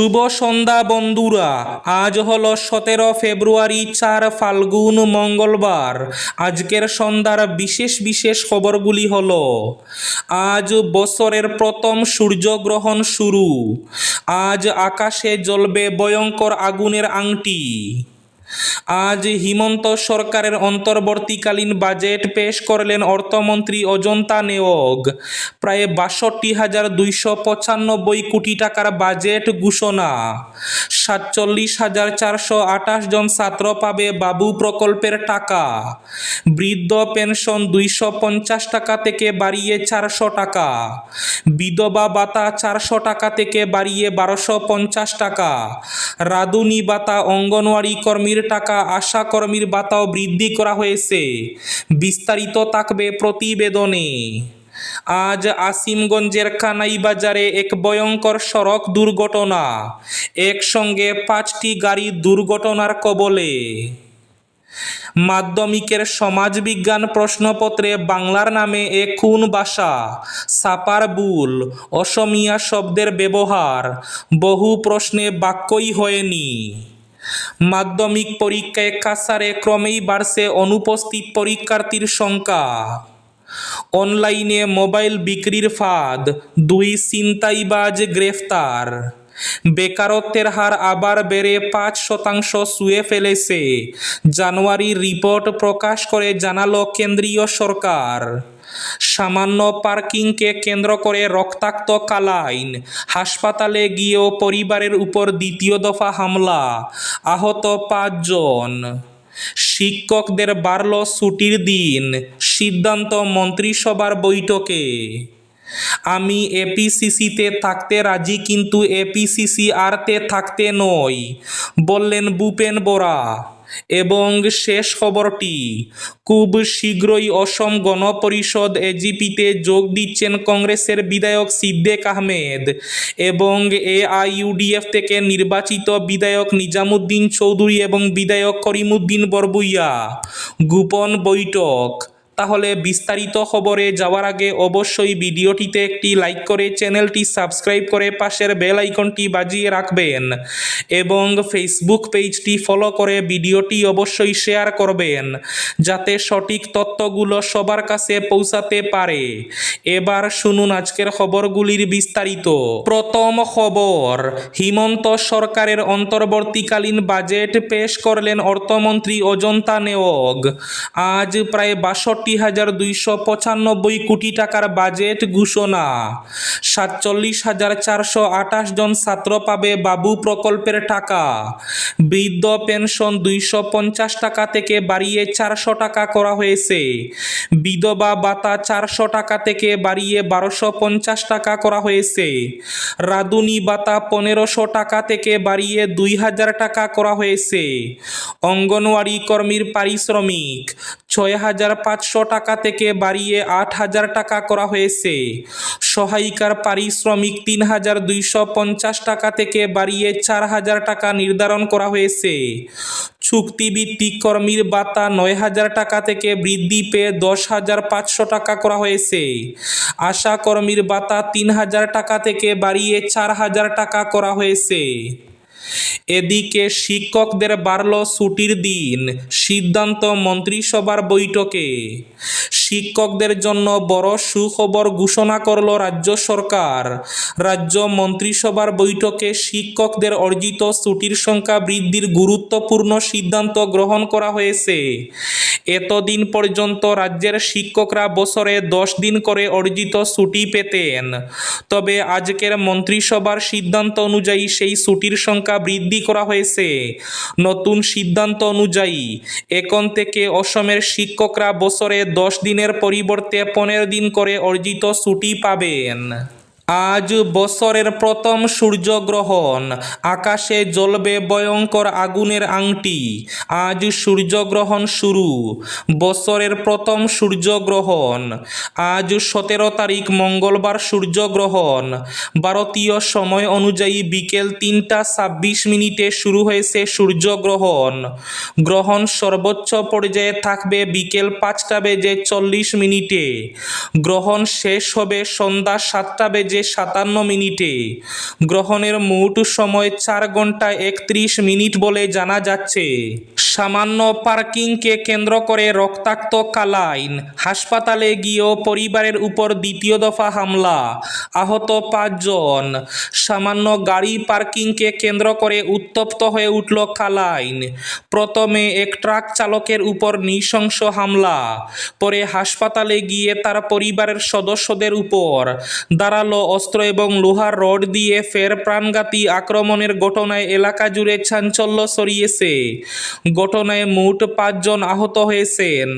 শুভ সন্ধ্যা, বন্ধুরা। আজ হল সতেরো ফেব্রুয়ারি, চার ফাল্গুন, মঙ্গলবার। আজকের সন্ধ্যার বিশেষ বিশেষ খবরগুলি হল, আজ বছরের প্রথম সূর্যগ্রহণ শুরু। আজ আকাশে জ্বলবে ভয়ঙ্কর আগুনের আংটি। আজ হিমন্ত সরকারের অন্তর্বর্তীকালীন বাজেট পেশ করলেন অর্থমন্ত্রী অজন্তা নেওগ প্রায় বাষট্টি হাজার দুইশো পঁচানব্বই কোটি টাকার বাজেট ঘোষণা। সাতচল্লিশ হাজার চারশো আঠাশ জন ছাত্র পাবে বাবু প্রকল্পের টাকা। বৃদ্ধ পেনশন দুইশো পঞ্চাশ টাকা থেকে বাড়িয়ে চারশো টাকা। বিধবা ভাতা চারশো টাকা থেকে বাড়িয়ে বারোশো পঞ্চাশ টাকা। রাঁধুনি ভাতা অঙ্গনওয়াড়ি কর্মীর টাকা আশা কর্মীর ভাতাও বৃদ্ধি করা হয়েছে। বিস্তারিত থাকবে প্রতিবেদনে। আজ আসিমগঞ্জের কানাই বাজারে এক ভয়ঙ্কর সড়ক দুর্ঘটনা। একসঙ্গে পাঁচটি গাড়ি দুর্ঘটনার কবলে। মাধ্যমিকের সমাজবিজ্ঞান প্রশ্নপত্রে বাংলার নামে এ কোন ভাষা সাপার বুল, অসমিয়া শব্দের ব্যবহার, বহু প্রশ্নে বাক্যই হয়নি। মাধ্যমিক পরীক্ষায় কাসারে ক্রমেই বাড়ছে অনুপস্থিত পরীক্ষার্থীর সংখ্যা। অনলাইনে মোবাইল বিক্রির ফাঁদ, দুই ছিনতাইবাজ গ্রেফতার। বেকারত্বের হার আবার বেড়ে পাঁচ শতাংশ ছুঁয়ে ফেলেছে। জানুয়ারির রিপোর্ট প্রকাশ করে জানালো কেন্দ্রীয় সরকার। সামান্য পার্কিংকে কেন্দ্র করে রক্তাক্ত কালাইন। হাসপাতালে গিয়েও পরিবারের উপর দ্বিতীয় দফা হামলা। আহত পাঁচজন। শিক্ষকদের বাড়ল ছুটির দিন। সিদ্ধান্ত মন্ত্রিসভার বৈঠকে। আমি এপিসিসিতে থাকতে রাজি, কিন্তু এপিসিসি আরতে থাকতে নই, বললেন ভূপেন বোরা। এবং শেষ খবরটি, খুব শীঘ্রই অসম গণপরিষদ এজিপিতে যোগ দিচ্ছেন কংগ্রেসের বিধায়ক সিদ্দেক আহমেদ এবং এআইইউডিএফ থেকে নির্বাচিত বিধায়ক নিজামুদ্দিন চৌধুরী এবং বিধায়ক করিমুদ্দিন বরবুইয়া। গোপন বৈঠক। তাহলে বিস্তারিত খবরে যাওয়ার আগে অবশ্যই ভিডিওটিতে একটি লাইক করে চ্যানেলটি সাবস্ক্রাইব করে পাশের বেল আইকনটি বাজিয়ে রাখবেন এবং ফেসবুক পেজটি ফলো করে ভিডিওটি অবশ্যই শেয়ার করবেন, যাতে সঠিক তথ্যগুলো সবার কাছে পৌঁছাতে পারে। এবার শুনুন আজকের খবরগুলির বিস্তারিত। প্রথম খবর, হিমন্ত সরকারের অন্তর্বর্তীকালীন বাজেট পেশ করলেন অর্থমন্ত্রী অজন্তা নেওগ আজ প্রায় বাষট্টি হাজার দুইশো পঁচানব্বই কোটি টাকার বাজেট ঘোষণা। সাতচল্লিশ হাজার চারশো আঠাশ জন ছাত্র পাবে বাবু প্রকল্পের টাকা। বৃদ্ধ পেনশন দুইশো পঞ্চাশ টাকা থেকে বাড়িয়ে চারশো টাকা করা হয়েছে। বিধবা ভাতা চারশো টাকা থেকে বাড়িয়ে বারোশো পঞ্চাশ টাকা করা হয়েছে। রাঁধুনি ভাতা পনেরোশো টাকা থেকে বাড়িয়ে দুই হাজার টাকা করা হয়েছে। অঙ্গনওয়াড়ি কর্মীর পারিশ্রমিক ছয় হাজার পাঁচশো টাকা থেকে বাড়িয়ে আট হাজার টাকা করা হয়েছে। সহায়িকার পারিশ্রমিক তিন হাজার দুইশো পঞ্চাশ টাকা থেকে বাড়িয়ে চার হাজার টাকা নির্ধারণ করা হয়েছে। চুক্তিভিত্তিক কর্মীর ভাতা নয় হাজার টাকা থেকে বৃদ্ধি পেয়ে দশ হাজার পাঁচশো টাকা করা হয়েছে। আশা কর্মীর ভাতা তিন হাজার টাকা থেকে বাড়িয়ে চার হাজার টাকা করা হয়েছে। এদিকে শিক্ষকদের বাড়ল ছুটির দিন। সিদ্ধান্ত মন্ত্রিসভার বৈঠকে। শিক্ষকদের জন্য বড় সুখবর ঘোষণা করল রাজ্য সরকার। রাজ্য মন্ত্রিসভার বৈঠকে শিক্ষকদের অর্জিত ছুটির সংখ্যা বৃদ্ধির গুরুত্বপূর্ণ সিদ্ধান্ত গ্রহণ করা হয়েছে। এতদিন পর্যন্ত রাজ্যের শিক্ষকরা বছরে দশ দিন করে অর্জিত ছুটি পেতেন। তবে আজকের মন্ত্রিসভার সিদ্ধান্ত অনুযায়ী সেই ছুটির সংখ্যা বৃদ্ধি করা হয়েছে। নতুন সিদ্ধান্ত অনুযায়ী এখন থেকে অসমের শিক্ষকরা বছরে দশ দিনের পরিবর্তে পনেরো দিন করে অর্জিত ছুটি পাবেন। আজ বছরের প্রথম সূর্যগ্রহণ। আকাশে জ্বলবে ভয়ঙ্কর আগুনের আংটি। আজ সূর্যগ্রহণ শুরু। বছরের প্রথম সূর্যগ্রহণ। আজ সতেরো তারিখ মঙ্গলবার সূর্যগ্রহণ। ভারতীয় সময় অনুযায়ী বিকেল তিনটা ছাব্বিশ মিনিটে শুরু হয়েছে সূর্যগ্রহণ। গ্রহণ সর্বোচ্চ পর্যায়ে থাকবে বিকেল পাঁচটা বেজে চল্লিশ মিনিটে। গ্রহণ শেষ হবে সন্ধ্যা সাতটা বেজে সাতান্ন মিনিটে। গ্রহণের মোট সময় চার ঘণ্টা একত্রিশ মিনিট বলে জানা যাচ্ছে। সামান্য পার্কিংকে কেন্দ্র করে রক্তাক্ত কালাইন, হাসপাতালে গিয়েও পরিবারের উপর দ্বিতীয় দফা হামলা, আহত পাঁচজন। সামান্য গাড়ি পার্কিংকে কেন্দ্র করে উত্তপ্ত হয়ে উঠল কালাইন। প্রথমে এক ট্রাক চালকের উপর নৃশংস হামলা, পরে হাসপাতালে গিয়ে তার পরিবারের সদস্যদের উপর দাঁড়াল অস্ত্র এবং লোহার রড দিয়ে ফের প্রাণঘাতী আক্রমণের ঘটনায় এলাকা জুড়ে চাঞ্চল্য সরিয়েছে ঘটনায় মোট পাঁচজন আহত হয়েছেন,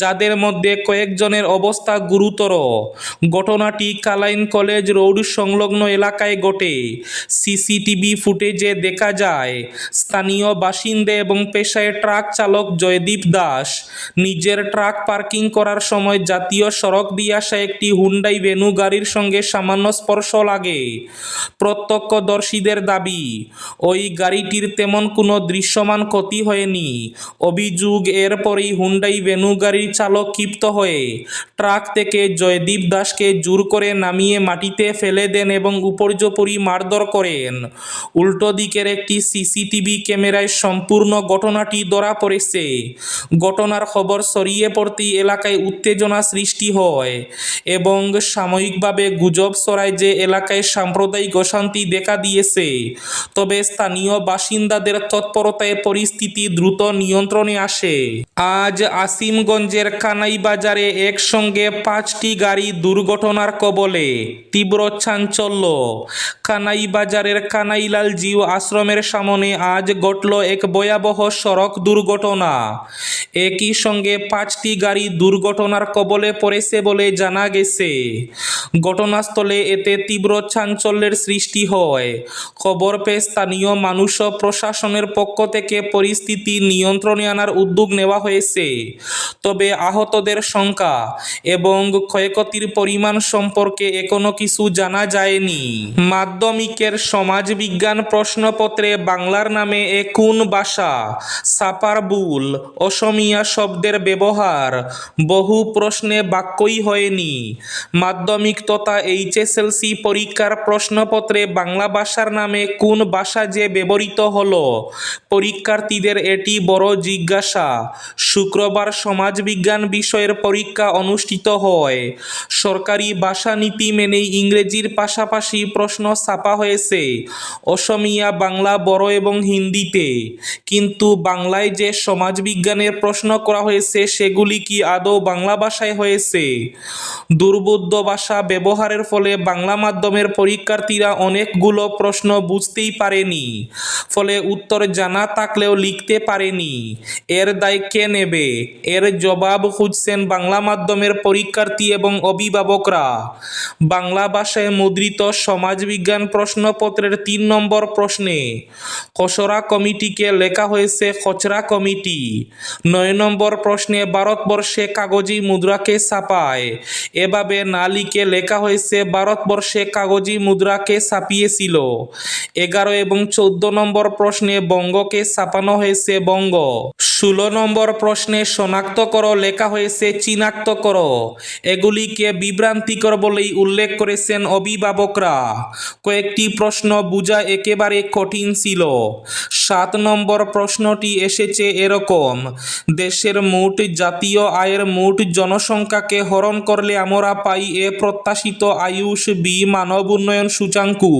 যাদের মধ্যে কয়েকজনের অবস্থা গুরুতর। ঘটনাটি কালাইন কলেজ রোড সংলগ্ন এলাকায় ঘটে। সিসিটিভি ফুটেজে দেখা যায়, স্থানীয় বাসিন্দা এবং পেশায় ট্রাক চালক জয়দীপ দাস। নিজের ট্রাক পার্কিং করার সময় জাতীয় সড়ক দিয়ে আসা একটি হুন্ডাই ভেনু গাড়ির সঙ্গে সামান্য স্পর্শ লাগে। প্রত্যক্ষদর্শীদের দাবি, ওই গাড়িটির তেমন কোনো দৃশ্যমান ক্ষতি হয়নি। অভিযোগ এরপরেই হুন্ডাই ভেনু গাড়ির চালক ক্ষিপ্ত হয়ে ট্রাক থেকে জয়দীপ দাসকে জোর করে নামিয়ে মাটিতে ফেলে দেন এবং উপর্যপরি মারধর করেন। উল্টো দিকের একটি সিসিটিভি ক্যামেরায় সম্পূর্ণ ঘটনাটি ধরা পড়েছে। ঘটনার খবর ছড়িয়ে পড়তেই এলাকায় উত্তেজনা সৃষ্টি হয় এবং সাময়িকভাবে গুজব ছড়ায় যে এলাকায় সাম্প্রদায়িক অশান্তি দেখা দিয়েছে। তবে স্থানীয় বাসিন্দাদের তৎপরতায় পরিস্থিতি দ্রুত নিয়ন্ত্রণে আসে। আজ আসিমগঞ্জের কানাই বাজারে একসঙ্গে পাঁচটি গাড়ি দুর্ঘটনার কবলে তীব্র চাঞ্চল্য। কানাই বাজারের কানাইলাল জিও আশ্রমের সামনে আজ ঘটল এক ভয়াবহ সড়ক দুর্ঘটনা। একই সঙ্গে পাঁচটি গাড়ি দুর্ঘটনার কবলে পড়েছে বলে জানা গেছে। ঘটনাস্থলে এতে তীব্র চাঞ্চল্যের সৃষ্টি হয়। খবর পেয়ে স্থানীয় মানুষ প্রশাসনের পক্ষ থেকে পরিস্থিতি নিয়ন্ত্রণে আনার উদ্যোগ নেওয়া হয়েছে। তবে আহতদের সংখ্যা এবং ক্ষয়ক্ষতির পরিমাণ সম্পর্কে এখনও কিছু জানা যায়নি। মাধ্যমিকের সমাজবিজ্ঞান প্রশ্নপত্রে বাংলার নামে এ কোন ভাষা সাপার বুল, অসমিয়া শব্দের ব্যবহার বহু প্রশ্নে বাক্যই হয়নি। মাধ্যমিক তথা এইচএসএলসি পরীক্ষার প্রশ্নপত্রে বাংলা ভাষার নামে কোন ভাষা যে ব্যবহৃত হলো? পরীক্ষার্থীদের এটি বড় জিজ্ঞাসা। শুক্রবার সমাজবিজ্ঞান বিষয়ের পরীক্ষা অনুষ্ঠিত হয়। সরকারি ভাষা নীতি মেনেই ইংরেজির পাশাপাশি প্রশ্ন ছাপা হয়েছে। অসমিয়া, বাংলা, বড় এবং হিন্দিতে। কিন্তু বাংলায় যে সমাজবিজ্ঞানের প্রশ্ন করা হয়েছে, সেগুলি কি আদৌ বাংলা ভাষায় হয়েছে? দুর্বোধ্য ভাষা ব্যবহারের ফলে বাংলা মাধ্যমের পরীক্ষার্থীরা অনেকগুলো প্রশ্ন বুঝতেই পারেনি, ফলে উত্তর জানা থাকলেও লিখতে পারেনি। এর দায় কে নেবে? এর জবাব খুঁজছেন বাংলা মাধ্যমের পরীক্ষার্থী এবং অভিভাবকরা। বাংলা ভাষায় মুদ্রিত সমাজবিজ্ঞান প্রশ্নপত্রের তিন নম্বর প্রশ্নে, খসড়া কমিটিকে লেখা হয়েছে খচরা কমিটি। নয় নম্বর প্রশ্নে, ভারতবর্ষে কাগজি মুদ্রাকে ছাপায়। এভাবে না লিখে লেখা হয়েছে ভারতবর্ষে কাগজি মুদ্রাকে ছাপিয়েছিল। এগারো এবং চোদ্দ নম্বর প্রশ্নে বঙ্গকে ছাপানো হয়েছে বঙ্গ। ষোলো নম্বর প্রশ্নে শনাক্ত করো, লেখা হয়েছে চিনাক্ত করো। এগুলিকে বিভ্রান্তিকর বলেই উল্লেখ করেছেন অভিভাবকরা। কয়েকটি প্রশ্ন বোঝা একেবারে কঠিন ছিল। সাত নম্বর প্রশ্নটি এসেছে এরকম, দেশের মোট জাতীয় আয়ের মোট জনসংখ্যাকে হরণ করলে আমরা পাই এ প্রত্যাশিত আয়ুষ, বি মানব উন্নয়ন সূচাঙ্কু,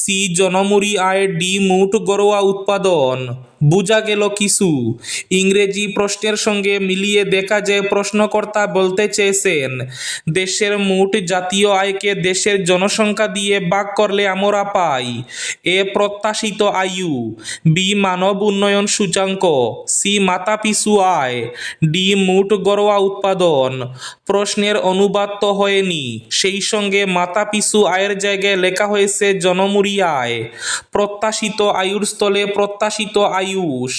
সি জনমুরি আয়, ডি মোট গরোয়া উৎপাদন। বোঝা গেল কিছু ইংরেজি প্রশ্নের সঙ্গে মিলিয়ে দেখা যায়, প্রশ্নকর্তা বলতে চেয়েছেন, দেশের মোট জাতীয় আয়কে দেশের জনসংখ্যা দিয়ে ভাগ করলে আমরা পাই। এ প্রত্যাশিত আয়ু বি মানব উন্নয়ন সূচাঙ্ক সি মাথা পিছু আয় ডি মোট গড়োয়া উৎপাদন। প্রশ্নের অনুবাদ তো হয়নি, সেই সঙ্গে মাথা পিছু আয়ের জায়গায় লেখা হয়েছে জনমুরি আয়। প্রত্যাশিত আয়ুর স্থলে প্রত্যাশিত আয়ুষ।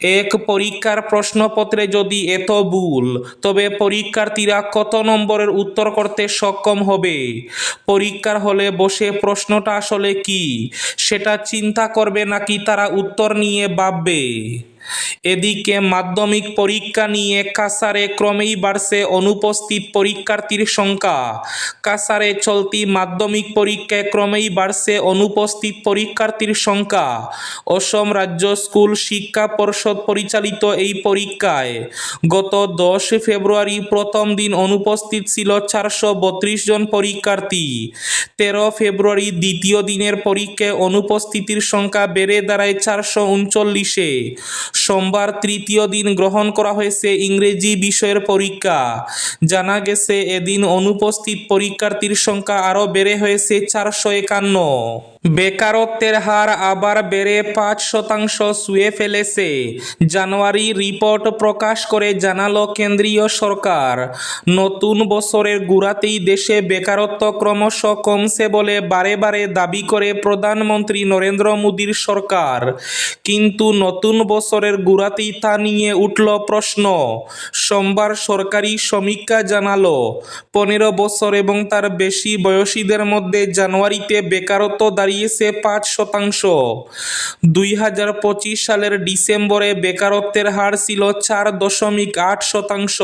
এক পরীক্ষার প্রশ্নপত্রে যদি এত ভুল, তবে পরীক্ষার্থীরা কত নম্বরের উত্তর করতে সক্ষম হবে? পরীক্ষার হলে বসে প্রশ্নটা আসলে কি? সেটা চিন্তা করবে নাকি তারা উত্তর নিয়ে ভাববে? এদিকে মাধ্যমিক পরীক্ষা নিয়ে কাসারে ক্রমেই বাড়ছে অনুপস্থিত পরীক্ষার্থীর সংখ্যা। কাসারে চলতি মাধ্যমিক পরীক্ষায় ক্রমেই বাড়ছে অনুপস্থিত পরীক্ষার্থীর সংখ্যা। অসম রাজ্য স্কুল শিক্ষা পর্ষদ পরিচালিত এই পরীক্ষায় গত দশ ফেব্রুয়ারি প্রথম দিন অনুপস্থিত ছিল চারশো বত্রিশ জন পরীক্ষার্থী। তেরো ফেব্রুয়ারি দ্বিতীয় দিনের পরীক্ষায় অনুপস্থিতির সংখ্যা বেড়ে দাঁড়ায় চারশো উনচল্লিশে। সোমবার তৃতীয় দিন গ্রহণ করা হয়েছে ইংরেজি বিষয়ের পরীক্ষা। জানা গেছে, এদিন অনুপস্থিত পরীক্ষার্থীর সংখ্যা আরও বেড়ে হয়েছে চারশো একান্ন। বেকারত্বের হার আবার বেড়ে পাঁচ শতাংশ ছুঁয়ে ফেলেছে। জানুয়ারি রিপোর্ট প্রকাশ করে জানালো কেন্দ্রীয় সরকার। নতুন বছরের গুড়াতেই দেশে বেকারত্ব ক্রমশ কমছে বলে বারে বারে দাবি করে প্রধানমন্ত্রী নরেন্দ্র মোদীর সরকার। কিন্তু নতুন বছরের গুড়াতেই তা নিয়ে উঠল প্রশ্ন। সোমবার সরকারি সমীক্ষা জানালো, পনেরো বছর এবং তার বেশি বয়সীদের মধ্যে জানুয়ারিতে বেকারত্ব দাঁড়িয়েছে পাঁচ শতাংশ। দুই হাজার পঁচিশ সালের ডিসেম্বরে বেকারত্বের হার ছিল চার দশমিক আট শতাংশ।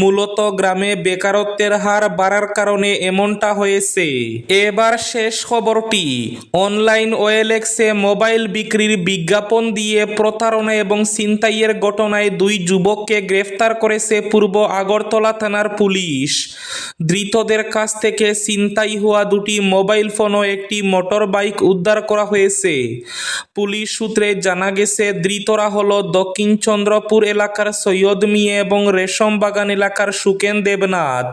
মূলত গ্রামে বেকারত্বের হার বাড়ার কারণে এমনটা হয়েছে। এবার শেষ খবরটি, অনলাইন ওয়েলেক্সে মোবাইল বিক্রির বিজ্ঞাপন দিয়ে প্রতারণা এবং ছিনতাইয়ের ঘটনায় দুই যুবককে গ্রেফতার করেছে পূর্ব আগরতলা থানার পুলিশ। ধৃতদের কাছ থেকে ছিনতাই হওয়া দুটি মোবাইল ফোন ও একটি মোটর বাইক উদ্ধার করা হয়েছে। পুলিশ সূত্রে জানা গেছে, ধৃতরা হল দক্ষিণ চন্দ্রপুর এলাকার সৈয়দ মিয়া এবং রেশম বাগান এলাকার সুকেন দেবনাথ।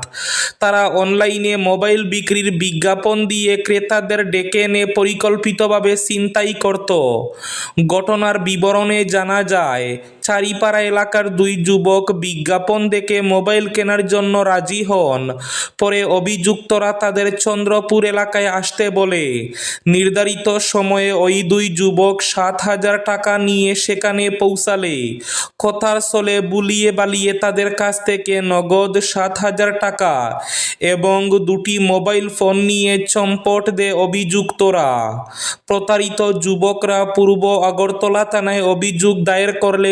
তারা অনলাইনে মোবাইল বিক্রির বিজ্ঞাপন দিয়ে ক্রেতাদের ডেকে এনে পরিকল্পিতভাবে ছিনতাই করত। ঘটনার বিবরণে জানা যায় চারিপাড়া এলাকার দুই যুবক বিজ্ঞাপন দেখে মোবাইল কেনার জন্য রাজি হন। পরে অভিযুক্তরা তাদের চন্দ্রপুর এলাকায় আসতে বলে। নির্ধারিত সময়ে ওই দুই যুবক সাত হাজার টাকা নিয়ে সেখানে পৌঁছালে। কথার ছলে বুলিয়ে বালিয়ে তাদের কাছ থেকে নগদ সাত হাজার টাকা এবং দুটি মোবাইল ফোন নিয়ে চম্পট দেয় অভিযুক্তরা। প্রতারিত যুবকরা পূর্ব আগরতলা থানায় অভিযোগ দায়ের করলে